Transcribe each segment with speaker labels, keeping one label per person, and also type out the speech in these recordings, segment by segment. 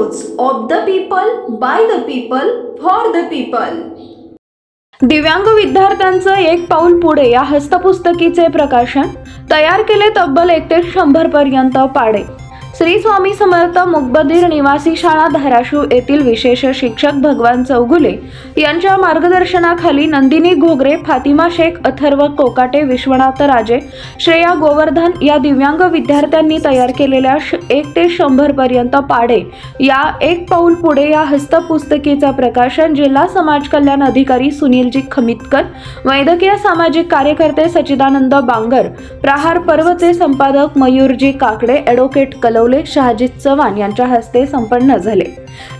Speaker 1: News of the people by the people for the people दिव्यांग विद्यार्थ्यांचं एक पाऊल पुढे या हस्तपुस्तकीचे प्रकाशन तयार केले तब्बल एक ते शंभर पर्यंत पाडे. श्री स्वामी समर्थ मुकबधीर निवासी शाळा धाराशिव येथील विशेष शिक्षक भगवान चौगुले यांच्या मार्गदर्शनाखाली नंदिनी घोगरे फातिमा शेख अथर्व कोकाटे विश्वनाथ राजे श्रेया गोवर्धन या दिव्यांग विद्यार्थ्यांनी तयार केलेल्या श- एक ते शंभर पर्यंत पाडे या एक पाऊल पुढे या हस्तपुस्तकीचं प्रकाशन जिल्हा समाज कल्याण अधिकारी सुनीलजी खमितकर वैद्यकीय सामाजिक कार्यकर्ते सचिदानंद बांगर प्रहार पर्वचे संपादक मयूरजी काकडे ॲडव्होकेट कलवले शहाजित चव्हाण यांच्या हस्ते संपन्न झाले.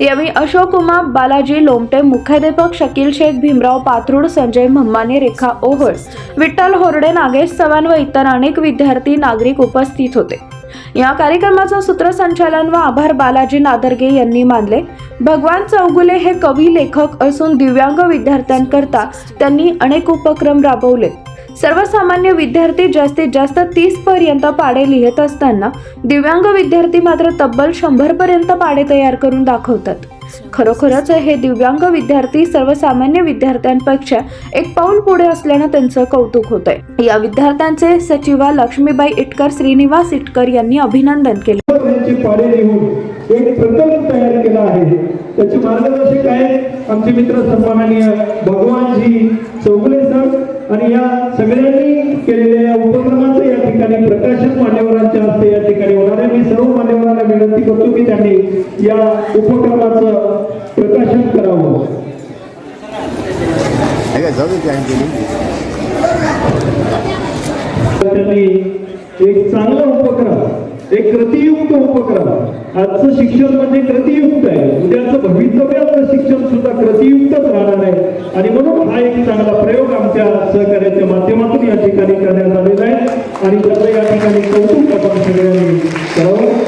Speaker 1: यावेळी अशोक उमा बालाजी लोमटे मुख्याध्यापक शकील शेख भीमराव पात्रूड संजय म्हाने रेखा ओहळ विठ्ठल होरडे नागेश चव्हाण व इतर अनेक विद्यार्थी नागरिक उपस्थित होते. या कार्यक्रमाचं सूत्रसंचालन व आभार बालाजी नादर्गे यांनी मानले. भगवान चौगुले हे कवी लेखक असून दिव्यांग विद्यार्थ्यांकरता त्यांनी अनेक उपक्रम राबवले सर्वसामान्य विद्यार्थी जास्तीत जास्त तीस पर्यंत पाडे लिहित असताना दिव्यांग विद्यार्थी मात्र तब्बल शंभर पर्यंत पाडे तयार करून दाखवतात. खरोखरच हे दिव्यांग विद्यार्थी सर्वसामान्य विद्यार्थ्यांपेक्षा एक पाऊल पुढे असल्यानं त्यांचं कौतुक होतंय. या विद्यार्थ्यांचे सचिवा लक्ष्मीबाई इटकर श्रीनिवास इटकर यांनी अभिनंदन केले.
Speaker 2: एक प्रकल्प तयार केला आहे. त्याचे मार्गदर्शक आहेत आमचे मित्र सन्माननीय भगवानजी चौगले सर. आणि या सगळ्यांनी केलेल्या या उपक्रमाचं या ठिकाणी प्रकाशन मान्यवरांच्या हस्ते या ठिकाणी होणार. आहे मी सर्व मान्यवरांना विनंती करतो की त्यांनी या उपक्रमाचं प्रकाशन करावं. त्यांनी एक चांगला उपक्रम एक कृतीयुक्त उपक्रम. आजचं शिक्षण म्हणजे कृतीयुक्त आहे. उद्याचं भवितव्याचं शिक्षण सुद्धा कृतीयुक्तच राहणार आहे. आणि म्हणून हा एक चांगला प्रयोग आमच्या सहकार्याच्या माध्यमातून या ठिकाणी करण्यात आलेला आहे. आणि त्याचं या ठिकाणी कौतुक आपण सगळ्यांनी करावं.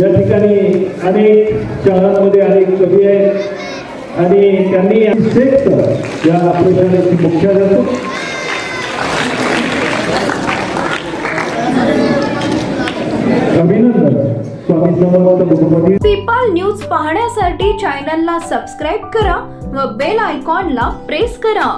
Speaker 2: या ठिकाणी अनेक शहरांमध्ये अनेक कवी आहेत. आणि त्यांनी श्रेष्ठ या प्रशालेचे मुख्याध्यापक. अभिनंदन. स्वामी समर्थ
Speaker 1: पीपल न्यूज पाहण्यासाठी चॅनलला सबस्क्राईब करा व बेल आयकॉनला प्रेस करा.